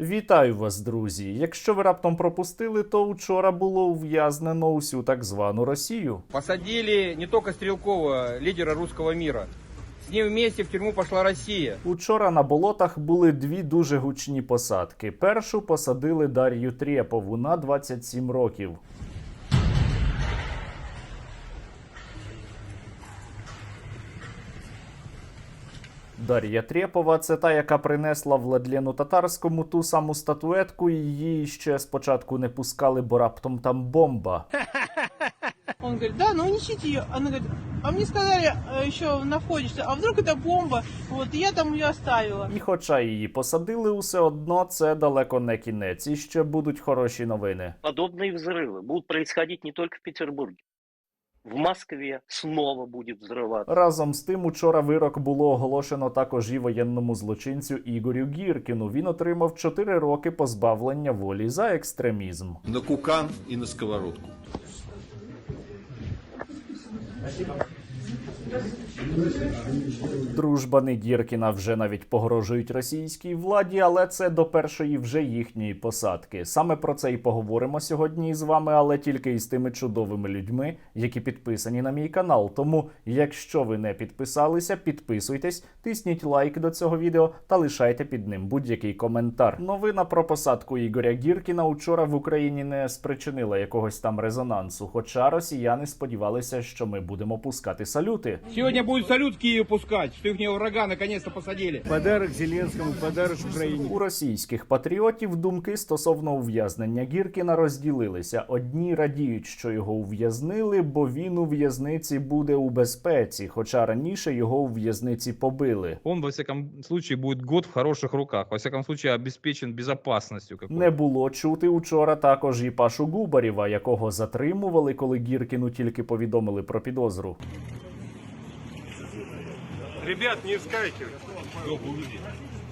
Вітаю вас, друзі! Якщо ви раптом пропустили, то вчора було ув'язнено усю так звану Росію. Посадили не тільки стрілкового лідера руського міра. З ним вместе в тюрму пошла Росія. Учора на болотах були дві дуже гучні посадки. Першу посадили Дар'ю Трєпову на 27 років. Дар'я Трєпова це та, яка принесла Владлену Татарському ту саму статуетку, і її ще спочатку не пускали, бо раптом там бомба. Он говорит, да, ну унесите ее. Она говорит, а мне сказали э, еще на входе, что, а вдруг это бомба? Вот, и я там ее оставила. І хоча її посадили, усе одно це далеко не кінець. І ще будуть хороші новини. подобные взрывы будут происходить не только в Петербурге. В Москві снова буде взривати. Разом з тим, учора вирок було оголошено також і воєнному злочинцю Ігорю Гіркіну. Він отримав 4 роки позбавлення волі за екстремізм. на кукан і на сковородку. Дружбани Гіркіна вже навіть погрожують російській владі, але це до першої вже їхньої посадки. Саме про це і поговоримо сьогодні із вами, але тільки із тими чудовими людьми, які підписані на мій канал. Тому, якщо ви не підписалися, підписуйтесь, тисніть лайк до цього відео та лишайте під ним будь-який коментар. Новина про посадку Ігоря Гіркіна учора в Україні не спричинила якогось там резонансу. Хоча росіяни сподівалися, що ми будемо пускати салюти. Сегодня будет салют Киев пускать, что их врага наконец-то посадили. Подарок Зеленскому, подарок Украине. У російських патріотів думки стосовно ув'язнення Гіркіна розділилися. Одні радіють, що його ув'язнили, бо він у в'язниці буде у безпеці, хоча раніше його у в'язниці побили. Он, во всяком случае, будет год в хороших руках. Во всяком случае, обеспечен безопасностью. Не було чути учора також і Пашу Губарєва, якого затримували, коли Гіркіну тільки повідомили про підозру. Ребят, не искайте.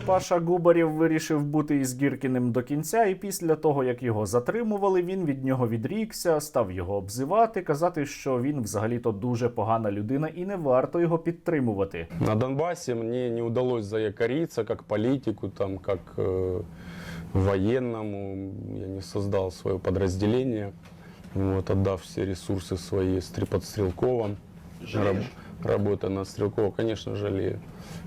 Паша Губарєв вирішив бути із Гіркіним до кінця, і після того, як його затримували, він від нього відрікся, став його обзивати, казати, що він взагалі-то дуже погана людина і не варто його підтримувати. На Донбассе мне не удалось заякориться как политику, там, как э, военному. Я не создал свое подразделение, вот, отдав все ресурсы свои Стрі- под Стрелковым. Раб- работа на Стрелкова, конечно, жалею.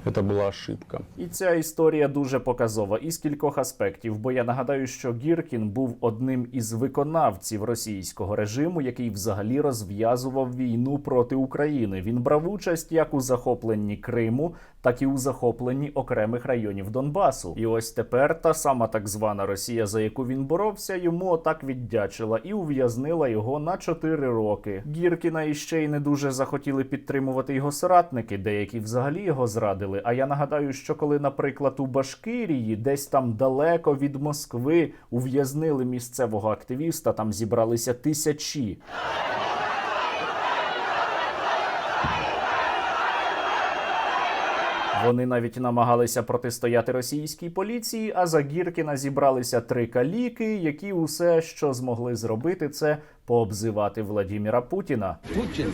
Это была ошибка. І ця історія дуже показова із кількох аспектів. Бо я нагадаю, що Гіркін був одним із виконавців російського режиму, який взагалі розв'язував війну проти України. Він брав участь як у захопленні Криму, так і у захопленні окремих районів Донбасу. І ось тепер та сама так звана Росія, за яку він боровся, йому отак віддячила і ув'язнила його на 4 роки. Гіркіна іще й не дуже захотіли підтримувати його соратники, деякі взагалі його зрадили. А я нагадаю, що коли, наприклад, у Башкирії, десь там далеко від Москви, ув'язнили місцевого активіста, там зібралися тисячі. Вони навіть намагалися протистояти російській поліції, а за Гіркіна зібралися три каліки, які усе, що змогли зробити, це пообзивати Владіміра Путіна. Путін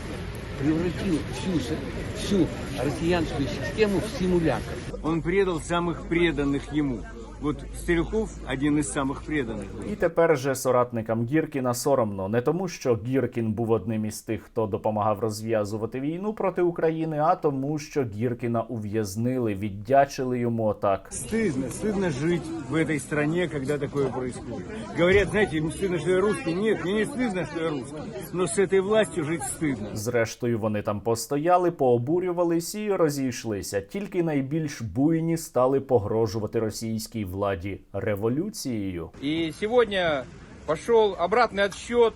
превратив всю, всю росіянську систему в симулятор. Он предав самих преданих ему. Вот Стрелков один из самых преданных. І тепер же соратникам Гіркіна соромно не тому, що Гіркін був одним із тих, хто допомагав розв'язувати війну проти України, а тому, що Гіркіна ув'язнили, віддячили йому отак. Стыдно, стыдно жить в этой стране, когда такое происходит. Говорят, знаете, им стыдно, что я русский. Нет, мне не стыдно, что я русский. Но с этой властью жить стыдно. Зрештою, вони там постояли, пообурювались і розійшлися. Тільки найбільш буйні стали погрожувати російській владі революцією. И сегодня пошел обратный отсчет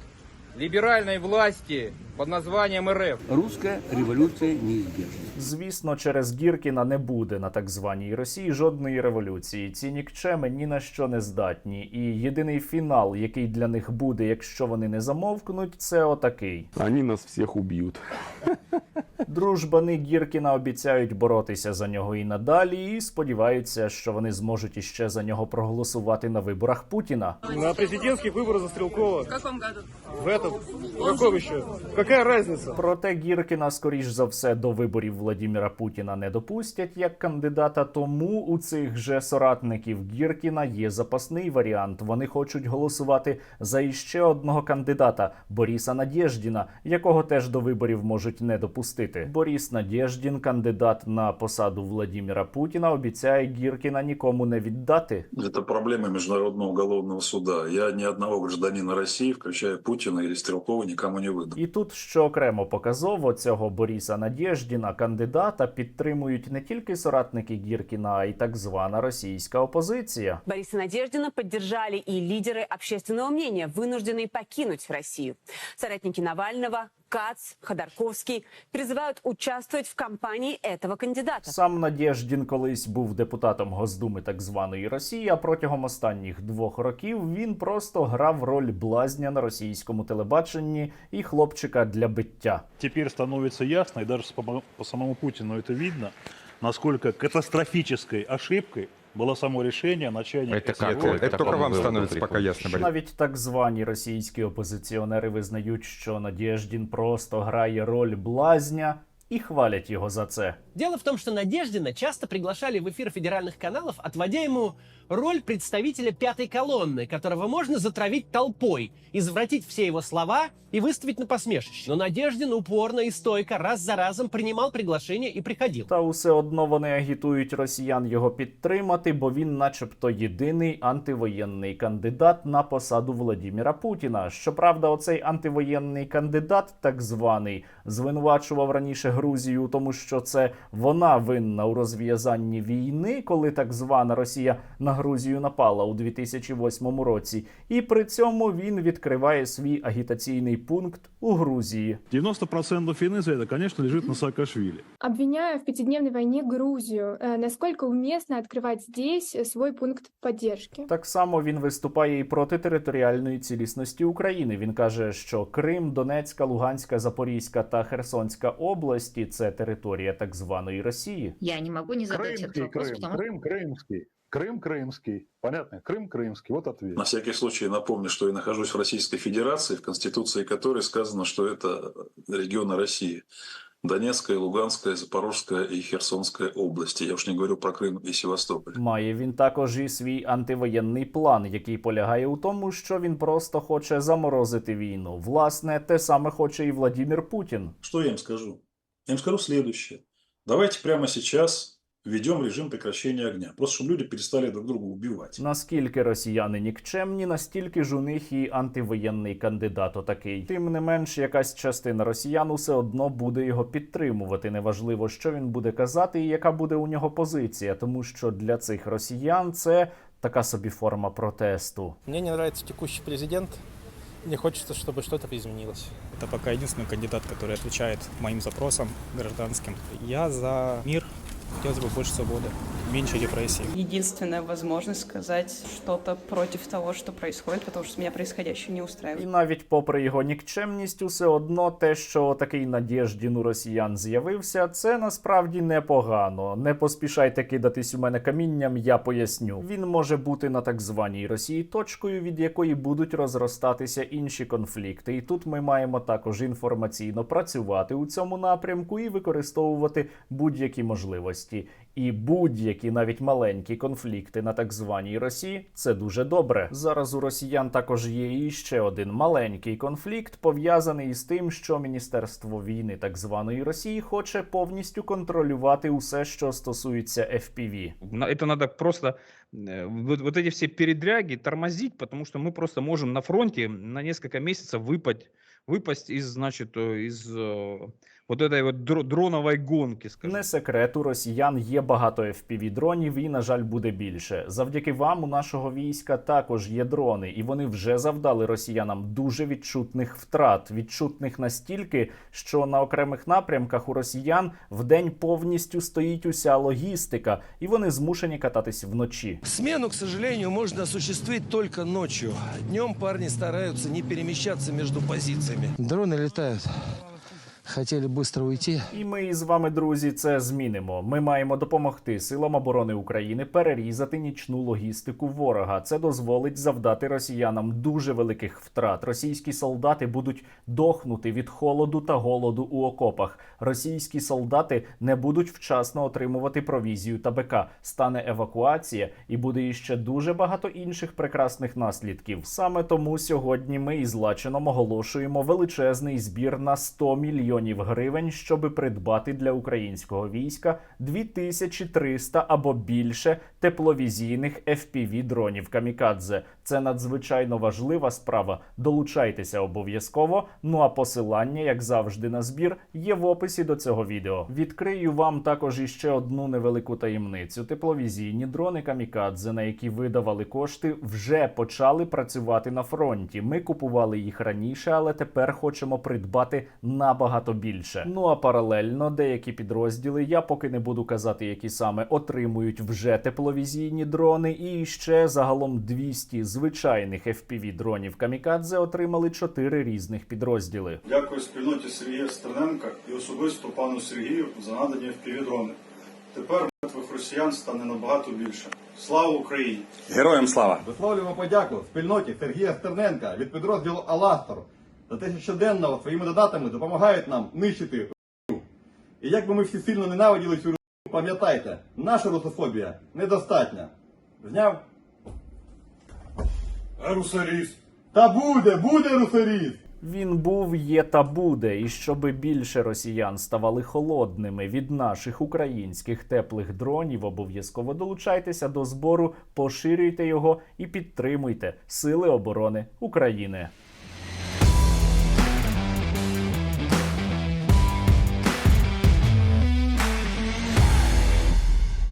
либеральной власти под названием РФ. Русская революция неизбежна. Звісно, через Гіркіна не буде на так званій Росії жодної революції. Ці нікчеми ні на що не здатні. І єдиний фінал, який для них буде, якщо вони не замовкнуть, це отакий. Они нас всех убьют. Дружбани Гіркіна обіцяють боротися за нього і надалі, і сподіваються, що вони зможуть іще за нього проголосувати на виборах Путіна. На президентских выборах за Стрелкова. В каком году? В этом. В каком еще? Какая разница? Проте Гіркіна, скоріш за все, до виборів Владіміра Путіна не допустять як кандидата. Тому у цих же соратників Гіркіна є запасний варіант. Вони хочуть голосувати за іще одного кандидата Боріса Надєждіна, якого теж до виборів можуть не допустити Боріс Надєждін, кандидат на посаду Владіміра Путіна, обіцяє Гіркіна нікому не віддати. Это проблема Международного уголовного суда. Я ни одного гражданина России, включая Путина или Стрелкова, никому не выдам. І тут, що окремо показово, цього Боріса Надєждіна, кандидата підтримують не тільки соратники Гіркіна, а й так звана російська опозиція. Бориса Надеждина поддержали и лидеры общественного мнения, вынужденные покинуть Россию. Соратники Навального, Кац, Ходорковский призывают участвовать в кампании этого кандидата. Сам Надєждін колись був депутатом Госдуми так званої Росії. А протягом останніх двох років він просто грав роль блазня на російському телебаченні і хлопчика для биття. Теперь становится ясно, и даже по, по самому Путину это видно, насколько катастрофической ошибкой было само решение начальника Это СВО. как? Это только вам становится пока ясно, Борис. Навіть так звані російські опозиціонери визнають, що Надєждін просто грає роль блазня і хвалять його за це. Дело в том, что Надеждина часто приглашали в эфир федеральных каналов, отводя ему роль представителя пятой колонны, которого можно затравить толпой, извратить все его слова и выставить на посмешище. Но Надеждин упорно и стойко раз за разом принимал приглашение и приходил. Та усе одно вони агітують росіян його підтримати, бо він, начебто, єдиний антивоєнний кандидат на посаду Владіміра Путіна. Щоправда, оцей антивоєнний кандидат, так званий, звинувачував раніше Грузію, у тому що це вона винна у розв'язанні війни, коли так звана Росія на Грузію напала у 2008 році. І при цьому він відкриває свій агітаційний пункт у Грузії. 90% вины за это, конечно, лежит на Саакашвили. Обвиняю в пятидневной войне Грузию. Э, Насколько уместно открывать здесь э, свой пункт поддержки? Так само він виступає і проти територіальної цілісності України. Він каже, що Крим, Донецька, Луганська, Запорізька та Херсонська області це територія так званої Росії. Я не могу не Крымский Крым, Крым крымский, Крым крымский. Понятно? Крым крымский. Вот ответ. На всякий случай напомню, что я нахожусь в Российской Федерации, в Конституции которой сказано, что это регионы России. Донецкая, Луганская, Запорожская и Херсонская области. Я уж не говорю про Крым и Севастополь. Має він також і свій антивоєнний план, який полягає у тому, що він просто хоче заморозити війну. Власне, те саме хоче і Владімір Путін. Что я им скажу? Я им скажу следующее. Давайте прямо сейчас введем режим прекращения огня. Просто чтобы люди перестали друг друга убивать. Наскільки росіяни нікчемні, настільки ж у них і антивоєнний кандидат отакий. Тим не менш, якась частина росіян усе одно буде його підтримувати. Неважливо, що він буде казати і яка буде у нього позиція, тому що для цих росіян це така собі форма протесту. Мне не нравится текущий президент. Мне хочется, чтобы что-то изменилось. Это пока единственный кандидат, который отвечает моим запросам гражданским. Я за мир. Хотелось бы больше свободы, меньше репрессий. Единственная возможность сказать что-то против того, что происходит, потому что меня происходящее не І устраивает. навіть попри його нікчемність, усе одно те, що такий Надєждін у росіян з'явився, це насправді непогано. Не поспішайте кидатись у мене камінням, я поясню. Він може бути на так званій Росії точкою, від якої будуть розростатися інші конфлікти. І тут ми маємо також інформаційно працювати у цьому напрямку і використовувати будь-які можливості. І будь-які навіть маленькі конфлікти на так званій Росії це дуже добре. Зараз у росіян також є і ще один маленький конфлікт, пов'язаний із тим, що Міністерство війни так званої Росії хоче повністю контролювати усе, що стосується FPV. На- Это надо просто э, вот, вот эти все передряги тормозить, потому что мы просто можем на фронте на несколько месяцев выпасть, выпасть из, значит, э, из э, вот этой вот дро- дроновой гонки, скажем. Не секрет, у росіян є багато fpv дронів і, на жаль, буде більше. Завдяки вам у нашого війська також є дрони, і вони вже завдали росіянам дуже відчутних втрат. Відчутних настільки, що на окремих напрямках у росіян вдень повністю стоїть уся логістика, і вони змушені кататись вночі. Смену, к сожалению, можно осуществить только ночью. Днем парни стараются не перемещаться между позициями. Дроны летают хотели быстро уйти. І ми із вами, друзі, це змінимо. Ми маємо допомогти силам оборони України перерізати нічну логістику ворога. Це дозволить завдати росіянам дуже великих втрат. Російські солдати будуть дохнути від холоду та голоду у окопах. Російські солдати не будуть вчасно отримувати провізію та БК. Стане евакуація, і буде іще дуже багато інших прекрасних наслідків. Саме тому сьогодні ми із Лачином оголошуємо величезний збір на 100 мільйонів гривень, щоб придбати для українського війська 2300 або більше тепловізійних fpv дронів камікадзе. Це надзвичайно важлива справа. Долучайтеся обов'язково. Ну а посилання, як завжди, на збір є в описі до цього відео. Відкрию вам також іще одну невелику таємницю. Тепловізійні дрони камікадзе, на які видавали кошти, вже почали працювати на фронті. Ми купували їх раніше, але тепер хочемо придбати набагато більше. Ну а паралельно деякі підрозділи, я поки не буду казати, які саме отримують вже тепловізійні дрони, і ще загалом 200 звичайних fpv дронів камікадзе отримали 4 різних підрозділи. Дякую спільноті Сергія Стерненка і особисто пану Сергію за надані впівдрони. Тепер мертвих росіян стане набагато більше. Слава Україні! Героям слава! Висловлюємо подяку спільноті Сергія Стерненка від підрозділу Аластор за те, що щоденно своїми донатами допомагають нам нищити русу. І як би ми всі сильно ненавиділи цю русу, пам'ятайте, наша русофобія недостатня. Зняв? Русаріс! Та буде, буде русаріс! Він був, є та буде, і щоби більше росіян ставали холодними від наших українських теплих дронів, обов'язково долучайтеся до збору, поширюйте його і підтримуйте Сили оборони України.